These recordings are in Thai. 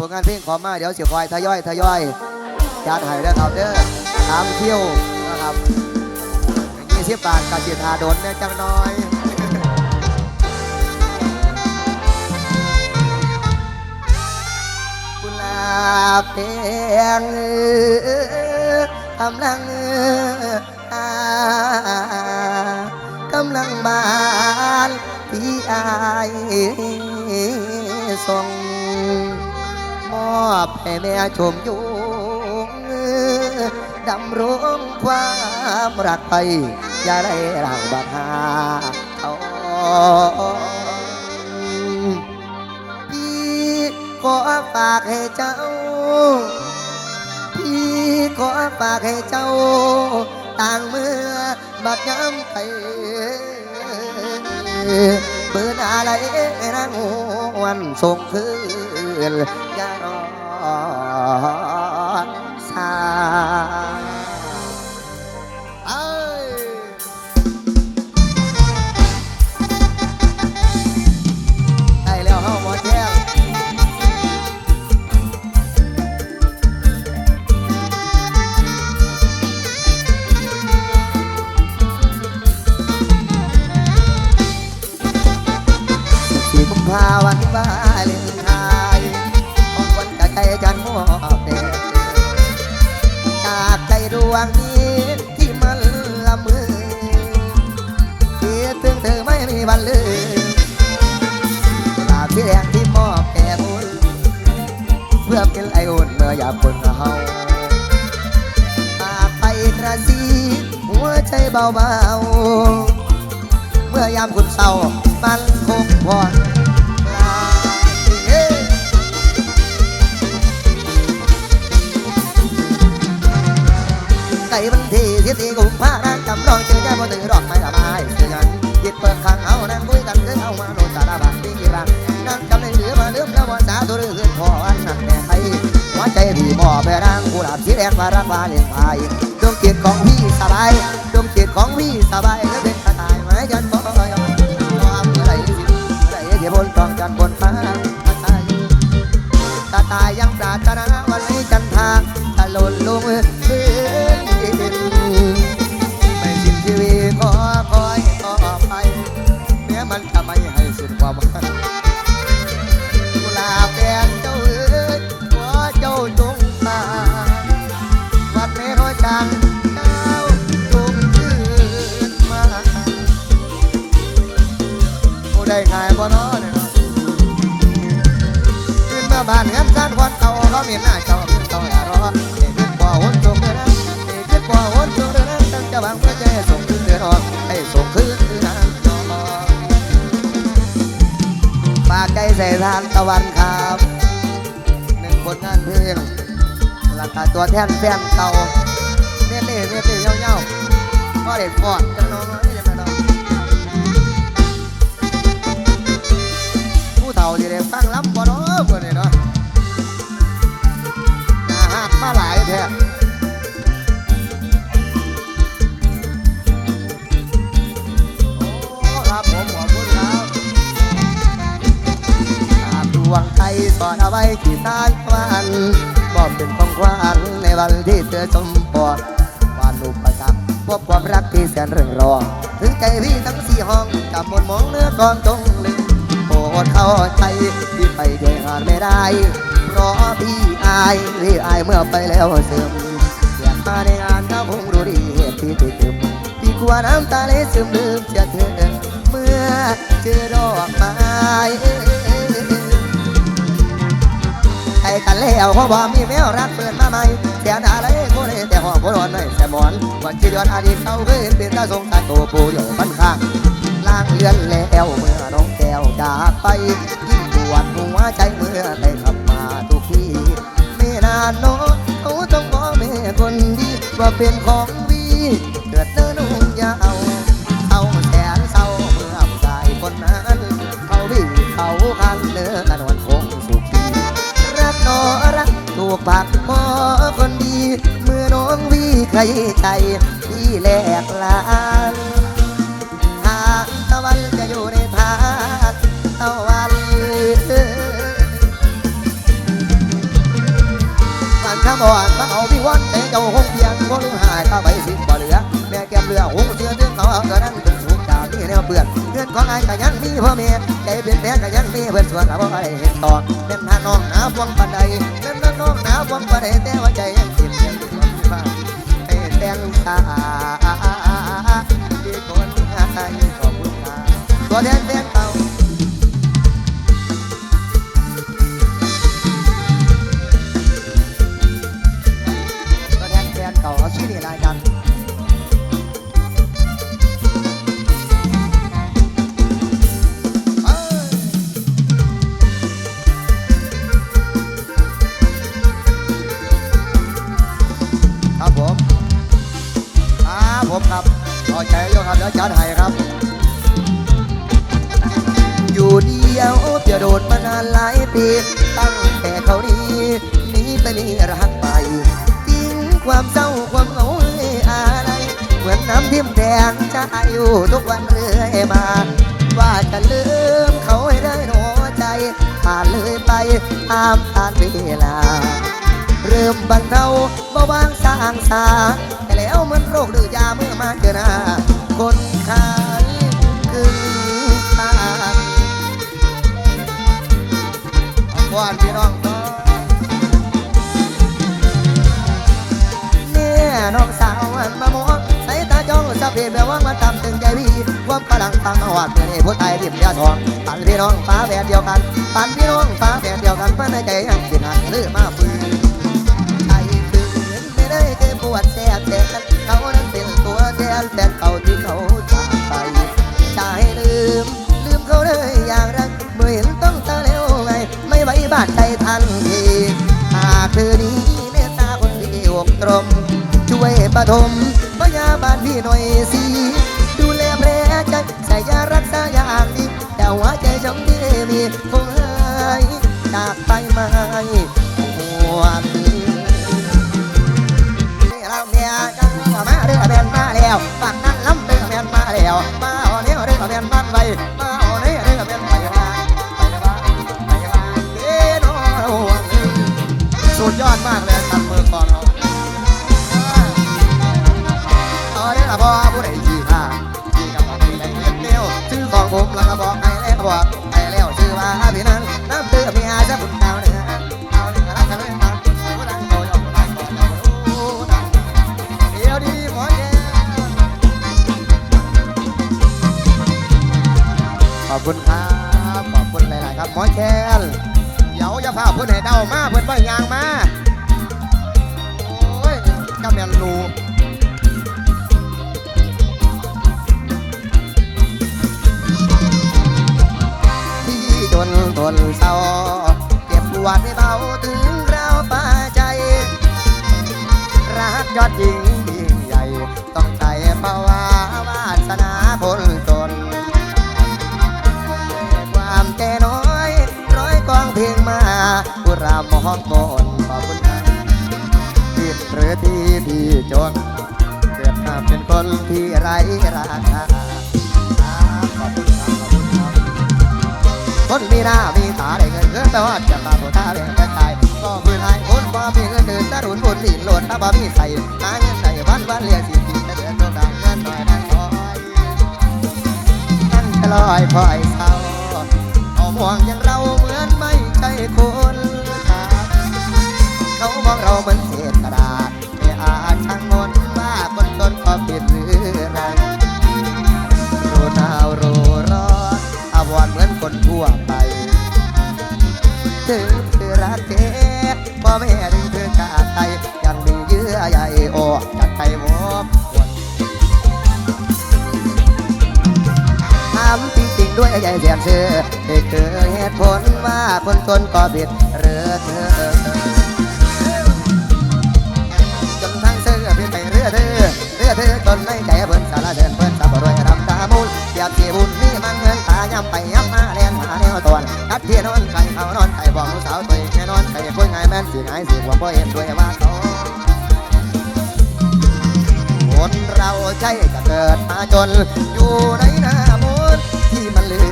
ผลงานเพลงขอมาเดี๋ยวเสียควายทยอยทยอยจัดให้แล้วครับเด้อตามเที่ยวนะครับยี่สิบบาทกับเสียทาโดนเนี่ยจังน้อยกุลาบแดงกำลังกำลังบานที่อายส่ง อบให้แม่ชมยุงดำรงความรักไป อย่าได้ร่างบัดหาเอาพี่ขอฝากให้เจ้า พี่ขอฝากให้เจ้า ต่างเมื่อบัดย้ำไปเปิดอะไรนางวันส่งคืนอย่า รอสาเอ้ยได้แล้วเฮาหมอแจ้งสี่กุมภาวันวา ออย่าเมื่อเฮาปากไปกระซีหัวใจเบาๆ เมื่อยามคุณเศร้ามันคงพอลาเอ้ไก่บันเทีสิบสี่กุมภาพั ใส่ทานตะวันครับหนึ่งผลงานเพลงราคาตัวแทนแฟนเก่าเน่เน่เน่เน่เย้าๆก็เด็ดฟอดจังน้องไม่ได้มาน้องผู้เฒ่าที่ได้ฟังล้ำ อนเอาไว้ที่ตานวันมอบเป็นของขวัญในวันที่เธอสมปองวานอุปสรรคพบความรักที่แสนเรื่องรองถึงใจพี่ทั้งสี่ห้องกับมนมองเนื้อกองตรงลึงโปรดเข้าใจที่ไปด้วยงานไม่ได้ราะพี่อายพี่อายเมื่อไปแล้วเสื่อมเสียมาในงานก็คงรู้ดีเหตุที่ติดตึมพี่กลัวน้ำตาไหลซึมลืมเสียเธอเมื่อเจอดอกไม้ แล้วเพราะว่ามีแมวรักเปิดมาใหม่เสียดาเลยโคเรแต่หอบโคร้อนไม่แต่หมอนวันที่ย้อนอดีตเขาเคยเห็นเป็นตาสงสาโตปูอยู่บ้านข้างล่างเลือนแล้วเมื่อน้องแก้วจากไปยิ่งปวดหัวใจเมื่อได้ขับมาทุกทีไม่นานโน้เขาต้องบอกแม่คนดีว่าเป็นของวีเกิดเดินนุ่ง ปากหมอคนดี เมื่อน้องวีใครใจที่แหลกลานทางตะวันจะอยู่ในทางตะวันข้ามอ่อนฟังเอาพี่วันแต่เจ้าคงเพียงก็ลืมหายตาใบสิบ่เหลือ แม่แก้มเรือหงเสือถึงเขาเอาตัวนั้นถึงสูงจากที่แนวเปื่อ พื่อนของไอ้ก็ยังมีพ่อแม่ได้เป็นแพ้ก็ยังมีเพื่อนสวนเอาไว้เห็นต่อเป็นหาน้องหาพวงปันใดเป็นน้องหาพวงปันใดแต่ว่าใจยังเจ็บยังติดความฟ้าให้แต่งตาที่คนหาใจขอบคุณค่ะตัวแทนแฟนเก่าตัว อยู่ทุกวันเรื่อยมา ว่าจะลืมเขาให้ได้หนอใจ ผ่านเลยไปตามผ่านเวลา เริ่มบรรเทาเบาบางสร้างสาแต่แล้วมันโรคดื้อยาเมื่อมาเจอหน้าคน พแบบว่ามาตำตึงใจพี่ความพลังฟังหวาดเพื่อนให้ผู้ไทยริมยาทองปันพี่น้องฟ้าแฝดเดียวกันปันพี่น้องฟ้าแฝดเดียวกันเพื่อนในใจยังสิหันหรือมาฟื้นใจคืนไม่ได้เคยปวดแสบแต่กันเขานั้นเป็นตัวแทนแฟนเก่าที่เขาจากไปจให้ลืม ลืมเขาเลยอย่างรักเมื่อเห็นต้องเธอแล้วไงไม่ไหวบาดใจทันทีหากเธอนี้เมตตาคนที่อกตรมช่วยปฐม ยาบาลพี่หน่อยสิดูแลแผลใจใส่ยารักษาอย่างดีแต่หัวใจฉันที่มีคงหายจากไปไม่หวนเราเมียกันมาเรื่อแบนมาแล้วฝั่งนั้นล้ำเรื่อแบนมาแล้วมาอาเนี้เรื่อแบนบ้านไว้มาอาเนี้เรื่อแบนไปมาไปมาไปมาเด้อน้องสุดยอดมากเลย บอกให้แล้วซื้อมาพี่นั้นน้ำเตือมีอาจะบุญดาวเนื้อเอาเนื้อรักกันเลยมาผู้ดังโตยอมตายก่อนแล้วรู้ดังเดี๋ยวดีหมอแก้ขอบคุณครับขอบคุณหลาย ๆ ครับหมอแคนเดี๋ยวจะพาเพื่อนให้เดามาเพื่อนเพื่อนยางมาโอ้ยกำแมนรู นทนเศร้าเก็บปวดไม่เบาถึงเราป่าใจ รักยอดยิ่งยิ่งใหญ่ ต้องใจภาวาวาสนาคนจนความใจน้อย ร้อยกองเพลงมาผู้รามองก่อนขอบคุณครับผิดหรือที่ที่จน เกิดมาเป็นคนที่ไร้ราคา คนมีหน้ามีตาได้เงินเกินไปว่าจะตาผู้ตาเรียนแต่ตายก็คือนายคนบ่มีเงินเดินตารุนบุญหลินโหลดถ้าบ่มีใส่หาเงินใส่วันวันเรียกสิกินแต่เดือนต้องดังเงินน่อยนั่งคอยนั่งจะลอยคอยเศร้าเอามองอย่างเราเหมือนไม่ใช่คนเขามองเราเหมือน งๆด้วยใจเสียนเชื่อเด็กเธอเหตุผลว่าคนตนก็ผิดหรือเธอจนทั้งเสื้อเพียนไปเรือเธอเรือเธอจนในใจเพิ่นสารเดินเพิ่นสับรวยรำตามูลเปียกสีบุญมีมังเงินตาย้ำไปย้ำมาแลนหาแนวตวนกัดเพียนอนไก่เขานอนไก่บอกลูกสาวตัวเองแน่นอนไก่คนไงแม่นสิงไอ้สิว่าพ่อเห็นด้วยว่าเขาคนเราใช่จะเกิดมาจนอยู่ในหนนต์ที่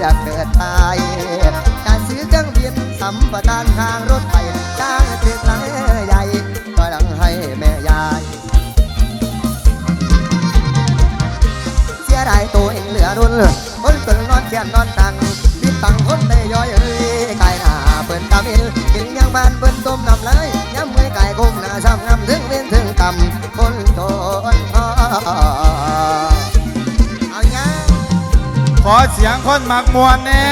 อยากเกิดตายจะซื้อเครื่องบินสัมปทานทางรถไฟจ้างตึกหลังใหญ่ก็หลังให้แม่ยาย เสียดายตัวเองเหลือรุ่นคนตึงนอนเขียนนอนตังบิดตังคนได้ย่อยเอ้ยกายหน้าเปิดตามินกินยังบ้านเปิดต้มน้ำเลยย้ำมือกายกุ้งหน้าช้ำงำถึงเวียนถึงต่ำคนโตนอ ขอเสียงคนมักมวนแน่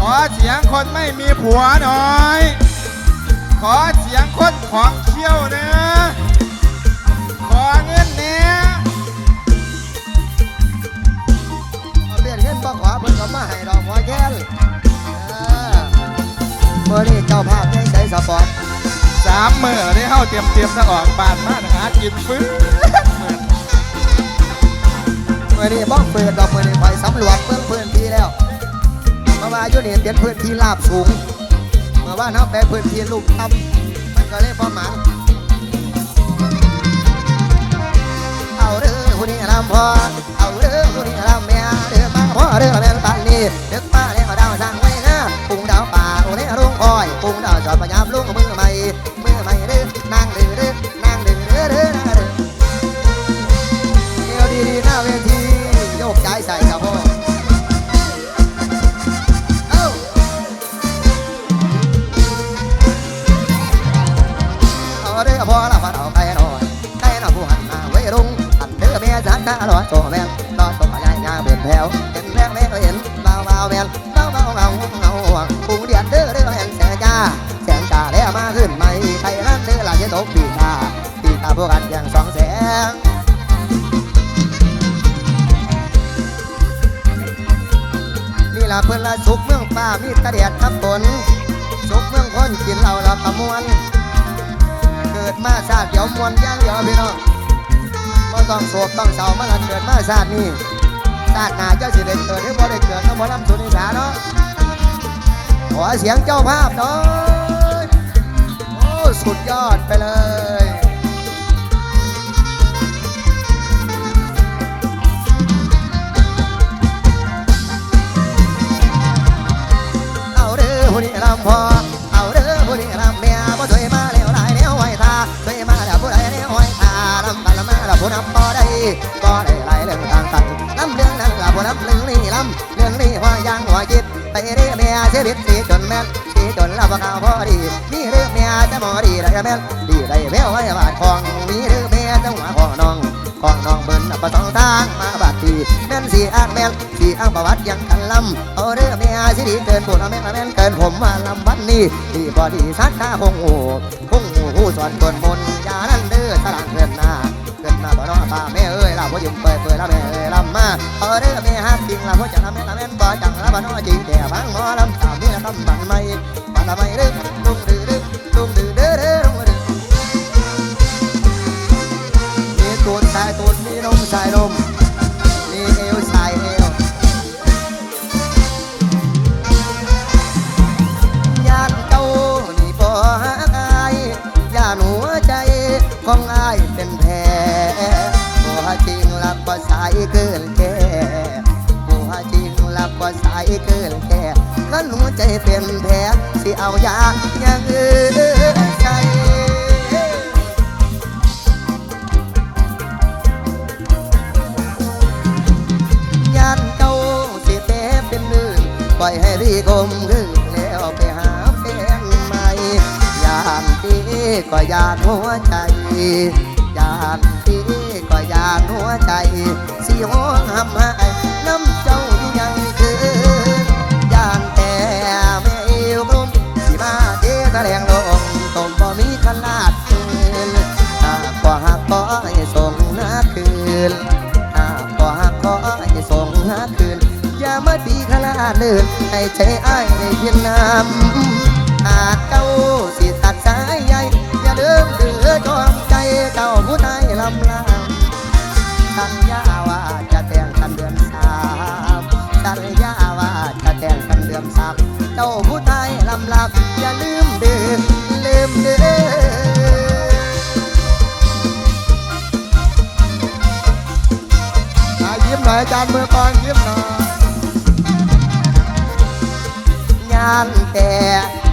ขอเสียงคนไม่มีผัวหน่อย ขอเสียงคนของเชี่ยวเนะขอเงินเนี้ยเอาเปลี่ยนเงินบ่ขวาเพิ่นก็มาให้ดอกหัวแค้นเออเมื่อนี้เจ้าภาพยังใช้สปอร์ตสามมือได้เข้าเตรียมเตรียมจะออกบานมาหากินฟื้นเมื่อนี้บ้องเปิดดอกเมื่อนี้ไปสำรวจเบื้องพื้นที่แล้วเพราว่าอยู่นี่เป็นพื้นที่ราบสูงเมื่อว่าน้าไปพื้นที่ลูกต่ำมันก็เลยประมาณเอาเด้อผู้นี้ลำพอเอาเด้อผู้นี้ลำแม่เด้อมาพ่อเด้อแม่นปานนี้เด็กมาแล้วดาวสร้างไว้นะปุงดาวป่าโอ้เนี่รุ่งคอยปุงดาวจอดพยายา ละเพื่อนละสุกเมืองป่ามีตะเดียดทับฝนสุกเมืองคนกินเหล้าละประมวลเกิดมาชาติเดียวมวนย่างเดียวพี่น้องบ่ต้องโศกต้องเศร้ามาละเกิดมาชาตินี้ชาติหน้าเจ้าสิได้เกิดหรือบ่ได้เกิดก็บ่ลำสุนิสาเนาะขอเสียงเจ้าภาพหน่อยโอ้สุดยอดไปเลย ผู้นี้ลำพอเอาเด้อผู้นี้ลำแม่บ่ถอยมาแล้วหลายแล้วห้ตาถอยมาแล้วผู้ใดแล้วห้ตาลำกันละมาแล้วผู้นำบ่ได้บ่ได้หลายเรื่องต่างกันลำเรื่องนั้นละผู้นำเรื่องนี้ลำเรื่องนี้หัวยางหัวจิตไปเด้อแม่เสียบิดสีจนแม่สีจนละบ่ข่าวพอดีมีเรื่องแม่จะมอดีได้แม่ดีได้แววไว้บาดของมีเรื่องแม่จังหวะของน้อง ของน้องเบิ้นประสองทางมาบาดทีแม่นสีอางแม่นสีอ้างประวัติยังกันลำเอาเรื่องแม่สิดีเกินบุญเอาแม่นเอาแม่นเกินผมมาลำวันนี้ดีพอดีสัตตาคงโอ้คงโอ้ผู้สอนคนมนยานั้นเด้อสลางเกินหน้าเกินหน้าบ่น้อป้าแม่เอ้ยเราบ่ยุ่งเปิดเปิดละแม่เอ้ยลำมาเอาเรื่องแม่ฮักจริงละพ่อจังละแม่ละแม่นบ่จังละบ่น้อจริงแต่บางหมอลำตามนี่ลำบันไม่บันละไม่เด้อลุงดื้อลุงดื้อ ตีก็อยานหัวใจ อยานตีก็อยานหัวใจสิห้องหำหายน้ำเจ้ายังคืนย่านแต่แม่เอวกลมสิมาเทแถลงลงตมบ่มีขนาดคืนหากบ่หักบ่ให้ส่งนาคืนหากบ่หักขอให้ส่งหาคืนอย่ามาตีขลาดเลื่นให้ใจอ้ายได้เพียงน้ำหากเจ้าสิ มเดือจอมใจเจ้าผู้ไทยลำลางสัญญาว่าจะแต่งกันเดือนสามสัญญาว่าจะแต่งกันเดือนสามเจ้าผู้ไทยลำลางอย่าลืมเดือลืมเดือยิ้มหน่อยอาจารย์มือกลองยิ้มหน่อยยานแต่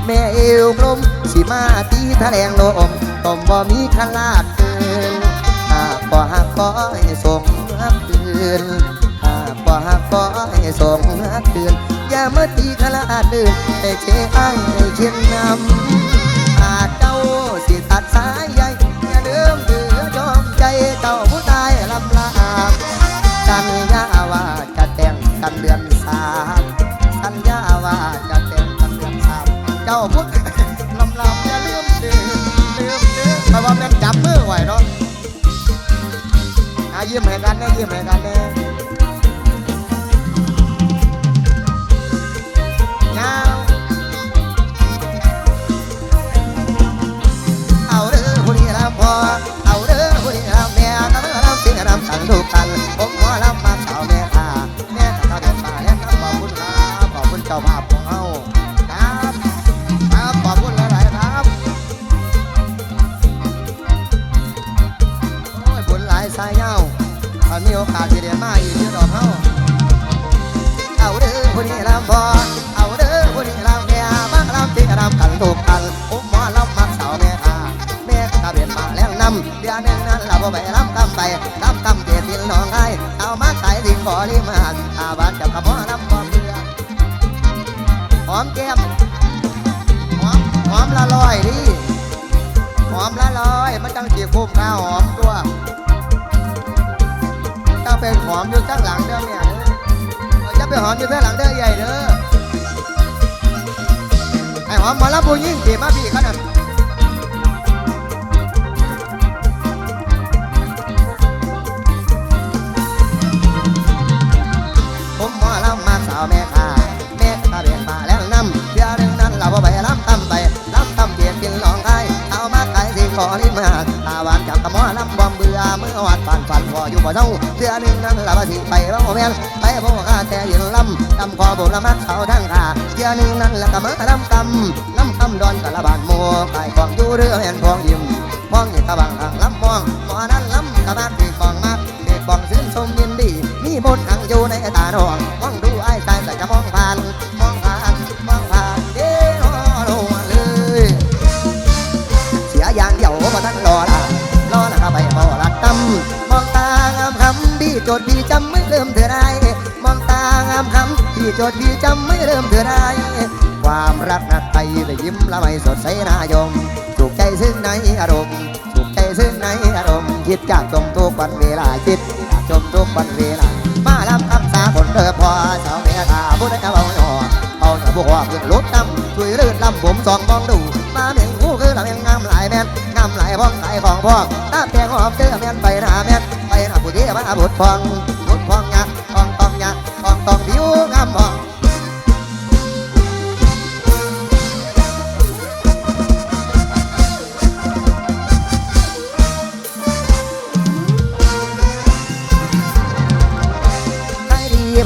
แม่เอวกลม สิมาตีแถลงลม ต้มบ่มีขลาดเกินหากบ่หักขอให้ส่งมาคืนหากบ่หักก็ให้ส่งหักคืนอย่ามาตีขลาดเดื่นให้เชไอ้ให้เชียนนำอาจเจ้าสิตัดสายใยอย่าลืมถือจอมใจเจ้าผู้ตายลำลาสัญญาว่าจะแต่งกันเดือนสามสัญญาว่าจะแต่งกันเดือนสามเจ้าพุ จับมือไหวเนาะอายิ้มให้กันนะยิ้มให้กันนะยาวเอาเด้อผู้นี้ลำพอเอาเด้อผู้นี้ลำแม่ตะเมื่อลำสิ่งลำกันลูกกัน สายเงาถ้ามีโอกาสจะได้มาอีกเยอะดอกเฮาเอาเด้อผู้นี้ลำพอเอาเด้อผู้นี้ลำแม่บักลำที่ลำกันถูกกันอุ้มหมอลำมักสาวแม่ค่ะแม่ตาเบียนมาแล้วนำเดือนนึงนั้นเราไปลำกำไปลำกำเดียดินน้องไอ้เอามาขายสิ่งบ่อลิมาอาบานจับกับหมอลำบ่เบื่อหอมแก้มหอมหอมละลอยดิหอมละลอยมันจังสีคุ้มค่าหอมตัว จะเป็นหอมอยู่ข้างหลังเด้อแม่เด้อจะไปหอมอยู่ข้างหลังเด้อใหญ่เด้อไอหอมมาละผู้ยิ่งตีมาพี่เขานั่น ออยู่บ่เจ้าเสือนหนึ่งนั้นเราบ่สิไปบ่แม่นไปบ่ข้าแต่ยืนลำตำคอบ่ละมักเขาทั้งขาเสือหนึ่งนั้นละก็มาลำกำลำคำดอนกะละบานโมกายของอยู่เรือแม่นพองยิ้มมองอยู่ตะบังทางลำมองหมอนั้นลำกะมากดีกองมากเด็กบองซึ้นสมยินดีมีบนขังอยู่ในตาดอง คำพี่โจทย์พี่จำไม่ลืมเธอได้ความรักนักไทยได้ยิ้มละไม่สดใสนายมสุขใจซึ่งในอารมณ์สุขใจซึ่งในอารมณ์คิดจากจมทุกวันเวลาคิดจากจมทุกวันเวลามาลำคำสาคนเธอพอสาวเมียตาผู้นั้นจะเบาหน่อเอาจะบวกขึ้นรถน้ำช่วยลื่นลำผมสองมองดูมาเมียงคู่คือลำเมียงงามหลายแม่นงามหลายพ้องขายของพ่อตาแพงหอมเจอแม่นไปหน้าแม่นไปหน้าผู้ที่มาบุดพองบุดพอง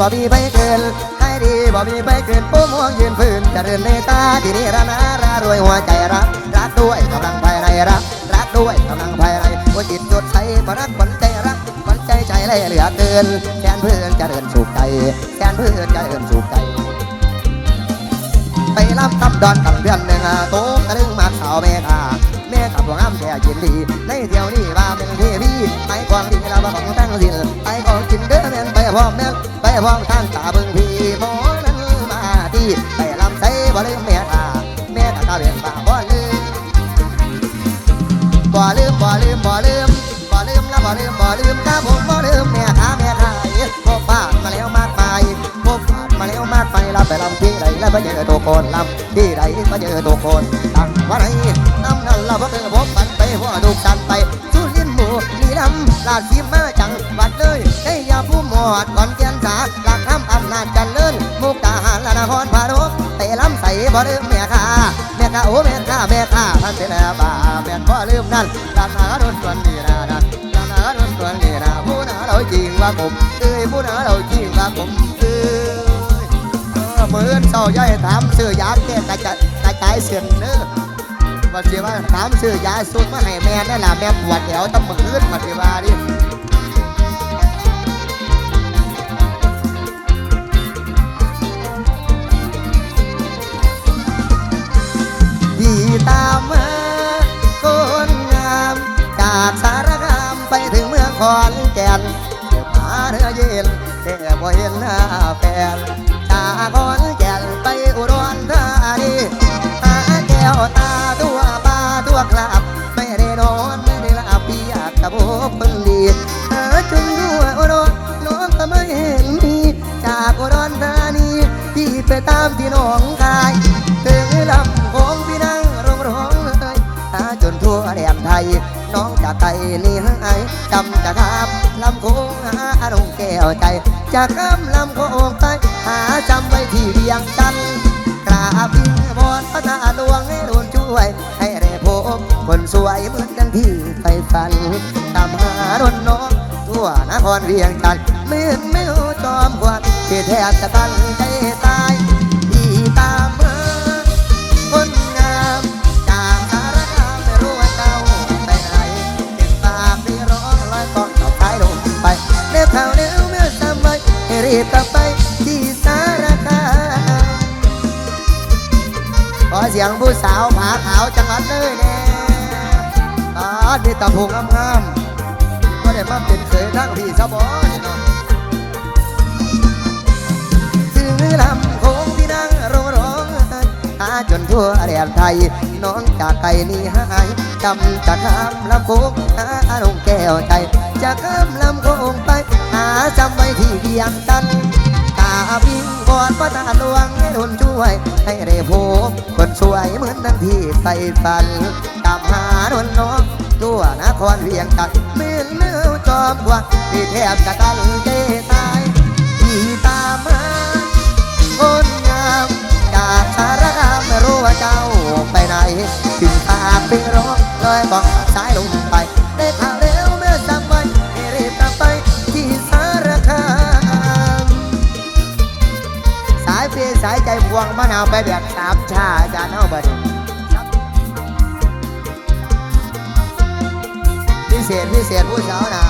บ่มีไปเกินให้ดีบ่มีไปเกินปุ้มห่วงยืนพื้นจะเริญในตาที่นี่ระนารารวยหัวใจรักรักด้วยกำลังภายในรักรักด้วยกำลังภายในหัวจิตจดใสบ่รักคนใจรักคนใจใจเลยเหลือเกินแทนเพื่อนจะเดินสุขใจแทนเพื่อนจะเดินสุขใจไปรับตำดอนกันเดือนหนึ่งอะโตกระดึงมาสาวแม่ค่ะแม่กับพวกอ้ำแก่ยินดี ในเที่ยวนี้ว่าเป็นเทพีไปกวงดีเราบ่ของตั้งสินไปของกินเด้อแม่นไปพร้อมแม่ ไปพร้อมท่านตาเบิ่งพี่หมอนั้นมาที่ไปลำใส่บ่ลืมแม่ค่ะแม่กับตาเบียนป่าบ่ลืมบ่ลืมบ่ลืมบ่ลืมบ่ลืมแล้วบ่ลืมบ่ลืมถ้าผมบ่ลืมแม่ค้าแม่ขาพบผ่านมาแล้วมากมายพบผ่านมาแล้วมากไปลำไปลำที่ใดแล้วไปเจอตัวคนลำที่ใดไปเจอตัวคนตั้งวันไหนน้ำนั้นเราบ่เคยพบกันไปหัวดูกันไปสุรินหมู่มีลำลาดสีมาจังวัดเลยได้ยาผู้หมอดก่อนแก่ นสาหลักคำอำนาจจันเลินมุกดาหารและนครพนมเตะลำใส่บ่ลืมแม่ค้าแม่ค้าโอ้แม่ค้าแม่ค้าท่านเป็นแม่บ้าแม่นบ่ลืมนั่นด้านหาโดนส่วนนี้นะด้านด้านหาโดนส่วนนี้นะผู้น้าเราจริงว่าผมเอ้ยผู้น้าเราจริงว่าผมเอ้ยเออมือนเศร้าย่อยถามซื้อยาแก้กระจายกระจายเสียนเนื้อว่าสิว่าถามซื้อยาสูตรมาให้แม่ได้ล่ะแม่ปวดแถวต้องมือมาสิว่าดิ พี่ตามมาคนงามจากสารคามไปถึงเมืองขอนแก่นเก็หาเนือเย็นแค่บ่เห็นหน้าแฟนจากขอนแก่นไปอุดรธานีหาแก้วตาตัวปลาตัวกรับ ไม่ได้นอนไม่ได้ลาบพี่อยากกระโบมึงดีหาจุนด้วอุดรน้องก็ไม่เห็นมีจากอุดรธานีพี่ไปตามที่น้องคาย ไต่นี่ให้จำจะครับลำโขงหาลงแก้วใจจะข้ามลำโขงไปหาจำไว้ที่เวียงจันกราบวิงวอนพระนาหลวงให้โดนช่วย ให้ได้พบคนสวยเหมือนกันที่ไฟฝันตามหาดนน้องทั่วนครเวียงจันทน์เหมือนไม่จอมควันที่แทบจะตันใจตาย ให้รีบกลับไปที่สารคามขอเสียงผู้สาวผาขาวจังหวัดเลยแน่ตาดีตาพงงามๆก็ได้มาเป็นเคยนั่งพี่สะบอยเนาะถึงลำโค้งที่นั่งร้องร้องหาจนทั่วแดนไทย น้องจากไกลนี่หายจำจะข้ามลำโค้งหาลงแก้วใจจะข้ามลำโค้งไป จำไว้ที่เวียงจันตาพิงบอดพระตาหลวงให้ดนช่วย ให้ได้พบคนสวยเหมือนดังที่ใฝ่ฝันตามหาดนน้องตัวนครเวียงจันเหมือนเนื้อจอมกว่าที่แทบจะกันเจตายที่ตามมาคนงามจากสารคามไม่รู้ว่าเจ้าไปไหนถึงตามไปร้องลอยบอกสายลงไป สายใจพวงมะนาวไปแบบสามชาอาจารย์เอาบัดพิเศษพิเศษผู้สาวนา